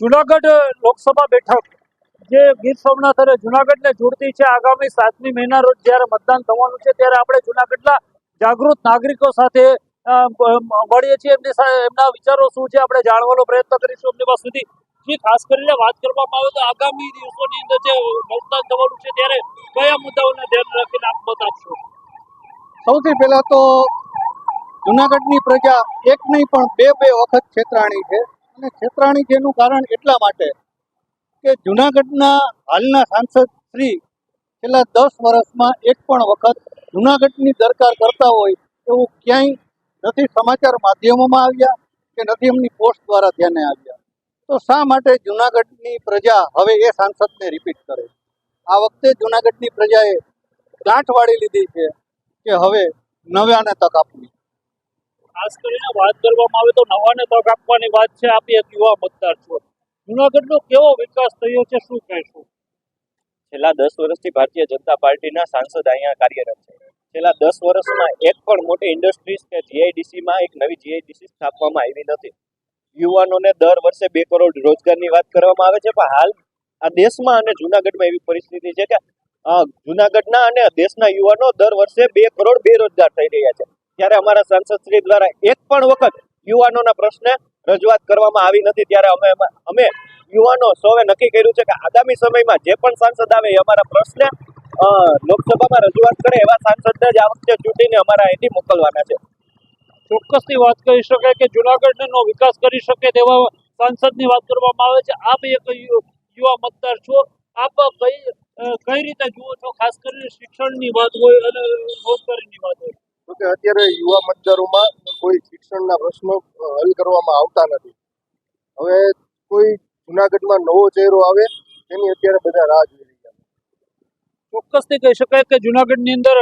જુનાગઢ લોકસભા બેઠક, જે ગીર સોમનાથ અને જુનાગઢને જોડતી છે, આગામી સાતમી મહિના રોજ જ્યારે મતદાન થવાનું છે, ત્યારે આપણે જુનાગઢના જાગૃત નાગરિકો સાથે મળીએ છીએ. એમની એમના વિચારો શું છે, આપણે જાણવાનો પ્રયત્ન કરીશું એમની પાસેથી જે ખાસ કરીને વાત કરવામાં આવે તો આગામી દિવસોની અંદર જે મતદાન થવાનું છે, ત્યારે કયા મુદ્દાઓને ધ્યાન રાખીને આપ મત આપશો? સૌથી પહેલા તો જુનાગઢની પ્રજા એક નહીં પણ બે બે વખત છેતરાણી છે. અને છેતરાણી જેનું કારણ એટલા માટે કે જુનાગઢના હાલના સાંસદ શ્રી છેલ્લા દસ વર્ષમાં એક પણ વખત જુનાગઢની દરકાર કરતા હોય એવું ક્યાંય નથી સમાચાર માધ્યમોમાં આવ્યા કે નથી એમની પોસ્ટ દ્વારા ધ્યાને આવ્યા. તો શા માટે જુનાગઢની પ્રજા હવે એ સાંસદને રિપીટ કરે? આ વખતે જુનાગઢની પ્રજાએ ગાંઠ વાળી લીધી છે કે હવે નવ્યાને તક આપવી. ખાસ કરીને વાત કરવામાં આવે તો નવાને તક આપવાની વાત છે આપ એક યુવા મતદાર છો. જુનાગઢનો કેવો વિકાસ થયો છે, શું કહેશું? છેલ્લા દસ વર્ષથી ભારતીય જનતા પાર્ટીના સાંસદ અહીંયા કાર્યરત છે. છેલ્લા દસ વર્ષમાં એક પણ મોટી ઇન્ડસ્ટ્રીઝ કે જીઆઈડીસીમાં એક નવી જીઆઈડીસી સ્થાપવામાં આવી નથી. યુવાનોને દર વર્ષે બે કરોડ રોજગારની વાત કરવામાં આવે છે, પણ હાલ આ દેશમાં અને જુનાગઢમાં એવી પરિસ્થિતિ છે કે જુનાગઢના અને દેશના યુવાનો દર વર્ષે બે કરોડ બેરોજગાર થઈ રહ્યા છે. ત્યારે અમારા સાંસદ શ્રી દ્વારા એક પણ વખત યુવાનોના પ્રશ્ને રજૂઆત કરવામાં આવી નથી, ત્યારે અમે અમે યુવાનો સૌએ નક્કી કર્યું છે કે આગામી સમયમાં જે પણ સાંસદ આવે એ અમારા પ્રશ્ને લોકસભામાં રજૂઆત કરે એવા સાંસદને જ આ વખતે ચૂંટીને અમારા અહીંથી મોકલવાના છે. ચોક્કસથી વાત કરી શકાય કે જુનાગઢનો વિકાસ કરી શકે તેવા સાંસદની વાત કરવામાં આવે છે. આપ એક યુવા મતદાર છો. આપ કઈ કઈ રીતે જુઓ છો? ખાસ કરીને શિક્ષણની વાત હોય અને રોજગારીની વાત હોય. તો કે અત્યારે યુવા મતદારોમાં કોઈ શિક્ષણના પ્રશ્નો હલ કરવામાં આવતા નથી. હવે કોઈ જુનાગઢમાં નવો ચહેરો આવે તેની અત્યારે બધા રાહ જોઈ રહ્યા છે. ચોક્કસથી કહી શકાય કે જુનાગઢની અંદર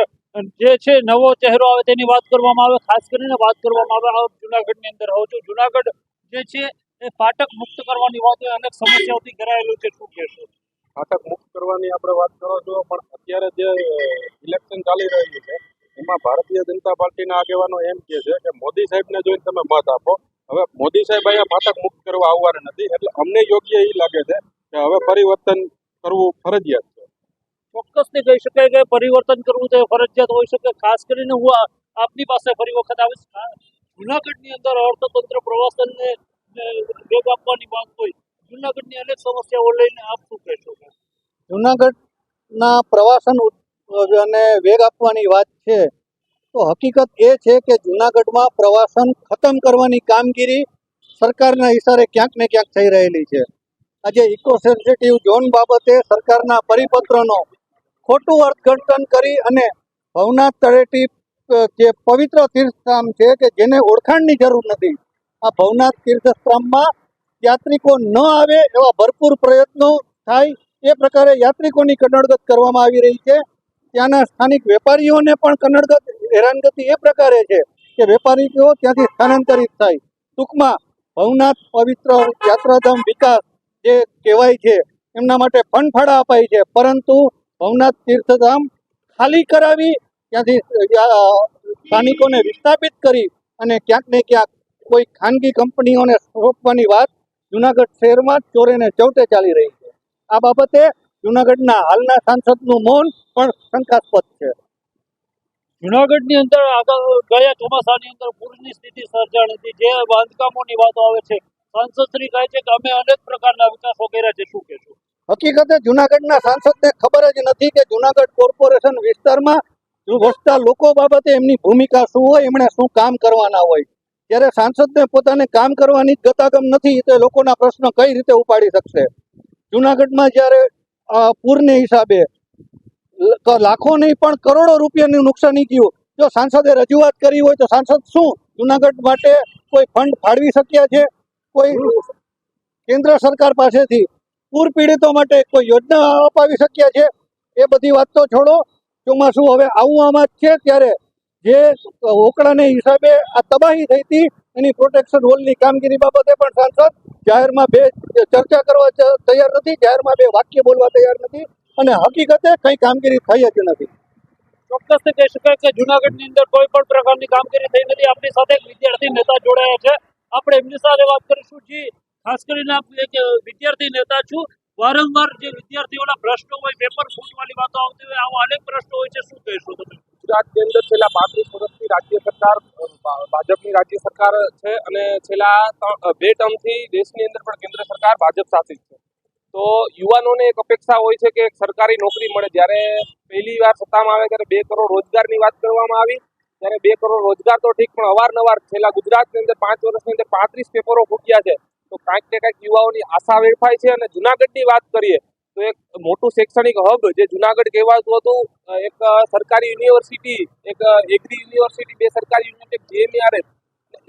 જે છે નવો ચહેરો આવે તેની વાત કરવામાં આવે ખાસ કરીને વાત કરવામાં આવે જુનાગઢની અંદર હોઉં છું. જુનાગઢ જે છે એ ફાટક મુક્ત કરવાની વાત હોય અનેક સમસ્યાઓથી ઘેરાયેલું છે શું કહેશો? ફાટક મુક્ત કરવાની આપણે વાત કરો છો પણ અત્યારે જે ઇલેક્શન ચાલી રહ્યું છે એમાં ભારતીય જનતા પાર્ટીના આગેવાનો એમ કહે છે કે મોદી સાહેબને જોઈને તમે મત આપો. હવે મોદી સાહેબ અહીંયા ફાટક મુક્ત કરવા આવવાના નથી. એટલે અમને યોગ્ય એ લાગે છે કે હવે પરિવર્તન કરવું ફરજિયાત છે. ચોક્કસથી કહી શકાય કે પરિવર્તન કરવું તે ફરજિયાત હોઈ શકે. ખાસ કરીને હું આ- આપની પાસે ફરી વખત આવીશ. જુનાગઢની અંદર અર્થતંત્ર પ્રવાસનને ને વેગ આપવાની વાત હોય જુનાગઢની અનેક સમસ્યાઓ લઈને આપ શું કહેશો? જુનાગઢના પ્રવાસન અને વેગ આપવાની વાત છે, તો હકીકત એ છે કે જુનાગઢમાં પ્રવાસન ખતમ કરવાની કામગીરી સરકારના ઇશારે ક્યાંક ને ક્યાંક થઈ રહેલી છે. આજે ઇકો સેન્સિટિવ ઝોન બાબતે સરકારના પરિપત્રનો ખોટું અર્થઘટન કરી અને ભવનાથ તળેટી જે પવિત્ર તીર્થધામ છે કે જેને ઓળખાણની જરૂર નથી, આ ભવનાથ તીર્થધામમાં યાત્રિકો ન આવે એવા ભરપૂર પ્રયત્નો થાય એ પ્રકારે યાત્રિકોની કનડગત કરવામાં આવી રહી છે. ત્યાંના સ્થાનિક વેપારીઓને પણ કન્નડગત હેરાનગતિ એ પ્રકારે છે કે વેપારીઓ ત્યાંથી સ્થાનાંતરિત થાય. ટૂંકમાં, ભવનાથ પવિત્ર યાત્રાધામ વિકાસ જે કહેવાય છે, એમના માટે ફંડફાળા અપાય છે. પરંતુ ભવનાથ તીર્થધામ ખાલી કરાવી, ત્યાંથી સ્થાનિકોને વિસ્થાપિત કરી અને ક્યાંક ને ક્યાંક કોઈ ખાનગી કંપનીઓને સોંપવાની વાત જુનાગઢ શહેરમાં ચોરે ને ચૌટે ચાલી રહી છે. આ બાબતે જુનાગઢના હાલના સાંસદનું મૌન પણ શંકાસ્પદ છે. જુનાગઢની અંદર આગળ ગયા ચોમાસાની અંદર પૂરની સ્થિતિ સર્જાણી હતી. જે બાંધકામોની વાતો આવે છે સાંસદ શ્રી કહે છે કે અમે અનેક પ્રકારના વિકાસો કર્યા છે શું કહેશો? હકીકતે જુનાગઢના સાંસદને ખબર જ નથી કે જુનાગઢ કોર્પોરેશન વિસ્તારમાં વસતા લોકો બાબતે એમની ભૂમિકા શું હોય એમણે શું કામ કરવાના હોય. ત્યારે સાંસદને પોતાને કામ કરવાની ગતાગમ નથી તો લોકોના પ્રશ્નો કઈ રીતે ઉપાડી શકશે? જુનાગઢમાં જ્યારે પૂરને હિસાબે. લાખો નહીં, પણ કરોડો રૂપિયાનું નુકસાની ગયું જો સાંસદે રજૂઆત કરી હોય તો સાંસદ શું? જુનાગઢ માટે કોઈ ફંડ ફાળવી શક્યા છે? કોઈ કેન્દ્ર સરકાર પાસેથી પૂર પીડિતો માટે કોઈ યોજના અપાવી શક્યા છે? એ બધી વાત તો છોડો. ચોમાસું હવે આવું જ છે, ત્યારે જે ઓકળાને હિસાબે આ તબાહી થઈ હતી એની પ્રોટેક્શન હોલની કામગીરી બાબતે પણ સાંસદ જાહેરમાં બે ચર્ચા કરવા તૈયાર નથી જાહેરમાં બે વાક્ય બોલવા તૈયાર નથી અને હકીકતે કઈ કામગીરી થઈ જ નથી. ચોક્કસ કહી શકાય કે જુનાગઢની અંદર કોઈ પણ પ્રકારની કામગીરી થઈ નથી. આપણી સાથે એક વિદ્યાર્થી નેતા જોડાયા છે. આપણે એમની સાથે વાત કરીશું. જી ખાસ કરીને આપ એક વિદ્યાર્થી નેતા છું. વારંવાર જે વિદ્યાર્થીઓના પ્રશ્નો હોય પેપર ફૂટવાની વાતો આવતી હોય આવા અનેક પ્રશ્નો હોય છે. શું કહેશો તમે? ગુજરાતની અંદર છેલ્લા પાંત્રીસ સરકાર ભાજપની રાજ્ય સરકાર છે અને છેલ્લા બે ટર્મથી દેશની અંદર પણ કેન્દ્ર સરકાર ભાજપ શાસિત છે. તો યુવાનોને એક અપેક્ષા હોય છે કે એક સરકારી નોકરી મળે. જ્યારે પહેલી વાર સત્તામાં આવે ત્યારે બે કરોડ રોજગારની વાત કરવામાં આવી. ત્યારે બે કરોડ રોજગાર તો ઠીક, પણ અવારનવાર છેલ્લા ગુજરાતની અંદર પાંચ વર્ષની અંદર પાંત્રીસ પેપરો ફૂટ્યા છે. તો કાંઈક ને કાંઈક યુવાઓની આશા વેડફાય છે અને જુનાગઢની વાત કરીએ તો એક મોટું શૈક્ષણિક હબ જે જુનાગઢ કહેવાતું હતું એક સરકારી યુનિવર્સિટી એક એગ્રી યુનિવર્સિટી બે સરકારી યુનિવર્સિટી જેએમઆરએસ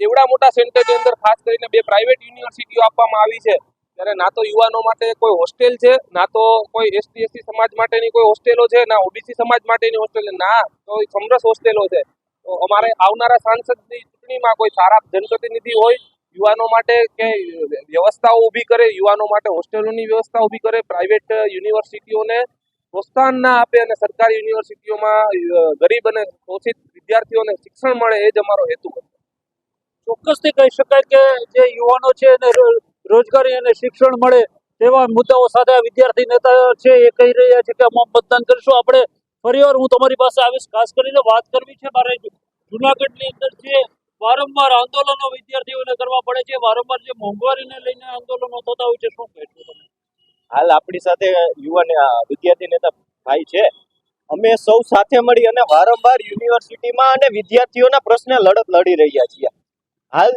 એવડા મોટા સેન્ટરની અંદર ખાસ કરીને બે પ્રાઇવેટ યુનિવર્સિટીઓ આપવામાં આવી છે. ત્યારે ના તો યુવાનો માટે કોઈ હોસ્ટેલ છે, ના તો કોઈ એસટી એસસી સમાજ માટેની કોઈ હોસ્ટેલો છે, ના ઓબીસી સમાજ માટેની હોસ્ટેલ ના કોઈ સમરસ હોસ્ટેલો છે. તો અમારે આવનારા સાંસદની ચૂંટણીમાં કોઈ સારા જનપ્રતિનિધિ હોય યુવાનો માટે કે વ્યવસ્થાઓ ઊભી કરે, યુવાનો માટે હોસ્ટેલોની વ્યવસ્થા ઊભી કરે પ્રાઇવેટ યુનિવર્સિટીઓને પ્રોત્સાહન ના આપે અને સરકારી યુનિવર્સિટીઓમાં ગરીબ અને શોષિત વિદ્યાર્થીઓને શિક્ષણ મળે એ જ અમારો હેતુ હતો. ચોક્કસથી કહી શકાય કે જે યુવાનો છે એને રોજગારી અને શિક્ષણ મળે તેવા મુદ્દાઓ સાથે વિદ્યાર્થી નેતા છે એ કહી રહ્યા છે કે અમે મતદાન કરીશું. આપણે ફરીવાર હું તમારી પાસે આવીશ. ખાસ કરીને વાત કરવી છે મારે જુનાગઢની અંદર જે વારંવાર આંદોલનો વિદ્યાર્થીઓને કરવા પડે છે. વારંવાર જે મોંઘવારીને લઈને આંદોલનો થતા હોય છે, શું કહેશો તમે? હાલ આપણી સાથે યુવાન વિદ્યાર્થી નેતા ભાઈ છે. અમે સૌ સાથે મળી અને વારંવાર યુનિવર્સિટીમાં અને વિદ્યાર્થીઓના પ્રશ્ને લડત લડી રહ્યા છીએ. હાલ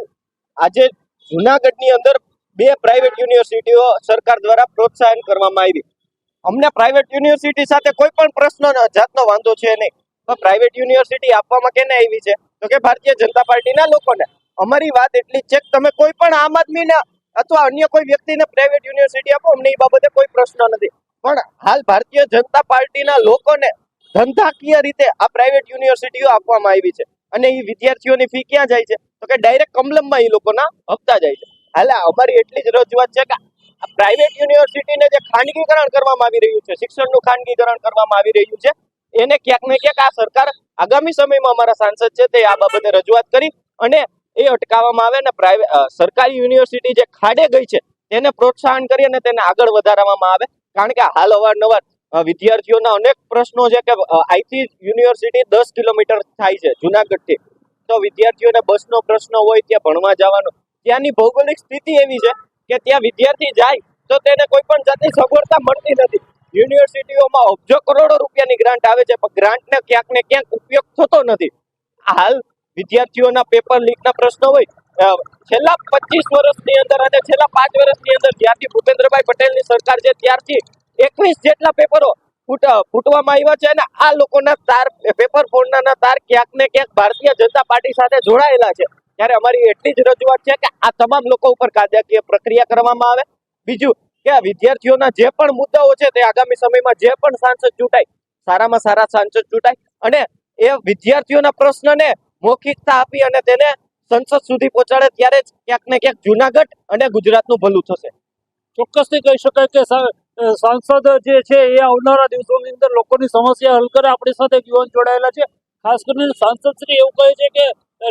આજે જુનાગઢની અંદર બે પ્રાઇવેટ યુનિવર્સિટીઓ સરકાર દ્વારા પ્રોત્સાહન કરવામાં આવી. અમને પ્રાઇવેટ યુનિવર્સિટી સાથે કોઈ પણ પ્રશ્ન જાતનો વાંધો છે નહીં. પણ પ્રાઇવેટ યુનિવર્સિટી આપવામાં કેને આવી છે? તો કે ભારતીય જનતા પાર્ટીના લોકોને અમારી વાત એટલી છે કે તમે કોઈ પણ આમ આદમીને અથવા અન્ય કોઈ વ્યક્તિને પ્રાઇવેટ યુનિવર્સિટી આપો, અમને એ બાબતે કોઈ પ્રશ્ન નથી. પણ હાલ ભારતીય જનતા પાર્ટીના લોકોને ધંધાકીય રીતે આ પ્રાઇવેટ યુનિવર્સિટીઓ આપવામાં આવી છે. અને એ વિદ્યાર્થીઓની ફી ક્યાં જાય છે? તો કે ડાયરેક્ટ કમલમમાં એ લોકોના હપ્તા જાય છે. હાલે અમારી એટલી જ રજૂઆત છે કે પ્રાઇવેટ યુનિવર્સિટીને જે ખાનગીકરણ કરવામાં આવી રહ્યું છે, શિક્ષણનું ખાનગીકરણ કરવામાં આવી રહ્યું છે એને ક્યાંક ને ક્યાંક આ સરકાર આગામી સમયમાં અમારા સાંસદ છે તે આ બાબતે રજૂઆત કરી અને એ અટકાવવામાં આવે અને પ્રાઇવેટ સરકારી યુનિવર્સિટી જે ખાડે ગઈ છે તેને પ્રોત્સાહન કરી અને તેને આગળ વધારવામાં આવે. કારણ કે હાલ અવારનવાર વિદ્યાર્થીઓના અનેક પ્રશ્નો છે કે અહીંથી યુનિવર્સિટી દસ કિલોમીટર થાય છે જુનાગઢથી. તો વિદ્યાર્થીઓને બસનો પ્રશ્ન હોય, ત્યાં ભણવા જવાનો, ત્યાંની ભૌગોલિક સ્થિતિ એવી છે કે ત્યાં વિદ્યાર્થી જાય તો તેને કોઈ પણ જાતની સગવડતા મળતી નથી. યુનિવર્સિટીઓમાં અબજો કરોડો રૂપિયાની ગ્રાન્ટ આવે છે, પણ ગ્રાન્ટને ક્યાંક ને ક્યાંક ઉપયોગ થતો નથી. હાલ વિદ્યાર્થીઓના પેપર લીકના પ્રશ્નો હોય છેલ્લા પચીસ વર્ષની અંદર અને છેલ્લા પાંચ વર્ષની અંદર જ્યારથી ભૂપેન્દ્રભાઈ પટેલની સરકાર છે, ત્યારથી એકવીસ જેટલા પેપરો ફૂટ ફૂટવામાં આવ્યા છે અને આ લોકોના તાર પેપર ફોડનારના તાર ક્યાંક ને ક્યાંક ભારતીય જનતા પાર્ટી સાથે જોડાયેલા છે. ત્યારે અમારી એટલી જ રજૂઆત છે કે આ તમામ લોકો ઉપર કાયદાકીય પ્રક્રિયા કરવામાં આવે. બીજું કે આ વિદ્યાર્થીઓના જે પણ મુદ્દાઓ છે તે આગામી સમયમાં જે પણ સાંસદ ચૂંટાય, સારામાં સારા સાંસદ ચૂંટાય અને એ વિદ્યાર્થીઓના પ્રશ્નને મૌખિકતા આપી અને તેને સંસદ સુધી પહોંચાડે ત્યારે જ ક્યાંક ને ક્યાંક જુનાગઢ અને ગુજરાતનું ભલું થશે. ચોક્કસથી કહી શકાય કે સાંસદ જે છે એ આવનારા દિવસોની અંદર લોકોની સમસ્યા હલ કરે, આપણી સાથે યુવાન જોડાયેલા છે. ખાસ કરીને સાંસદ શ્રી એવું કહે છે કે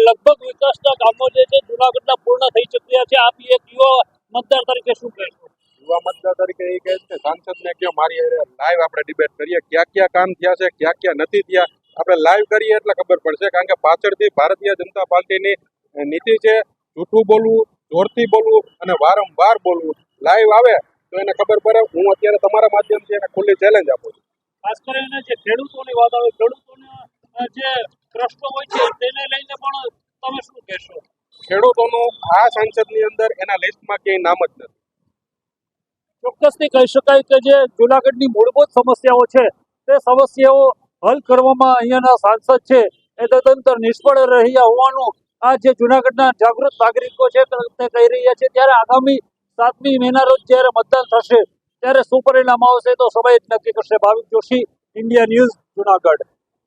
લગભગ વિકાસના કામો જે છે જુનાગઢના પૂર્ણ થઈ ચૂક્યા છે. આપ એક યુવા મતદાર તરીકે શું કહેશો? યુવા મતદાર તરીકે એ કહે છે સાંસદને કયો મારી લાઈવ આપણે ડિબેટ કરીએ. ક્યાં ક્યાં કામ થયા છે ક્યાં ક્યાં નથી થયા. આપણે લાઈવ કરીએ એટલે ખબર પડશે. કારણ કે પાછળથી ભારતીય જનતા પાર્ટીની નીતિ છે જૂઠું બોલવું જોરથી બોલવું અને વારંવાર બોલવું. લાઈવ આવે તો એને ખબર પડે હું અત્યારે તમારા માધ્યમથી એને ખુલ્લી ચેલેન્જ આપું છું. ખાસ કરીને જે ખેડૂતોની વાત આવે ખેડૂતોના જે પ્રશ્નો હોય છે તેને લઈને પણ તમે શું કહેશો? ખેડૂતોનું આ સંસદની અંદર એના લિસ્ટમાં ક્યાંય નામ જ નથી. ચોક્કસથી કહી શકાય કે જે જુનાગઢની મૂળભૂત સમસ્યાઓ છે, તે સમસ્યાઓ હલ કરવામાં અહીંયાના સાંસદ છે, એ તદંતર નિષ્ફળ રહ્યા હોવાનું આ જે જુનાગઢના જાગૃત નાગરિકો છે, તે કહી રહ્યા છે. ત્યારે આગામી સાતમી મેના રોજ જ્યારે મતદાન થશે, ત્યારે શું પરિણામ આવશે, તો સમય જ નક્કી કરશે. Bhavik Joshi, India news, Junagadh.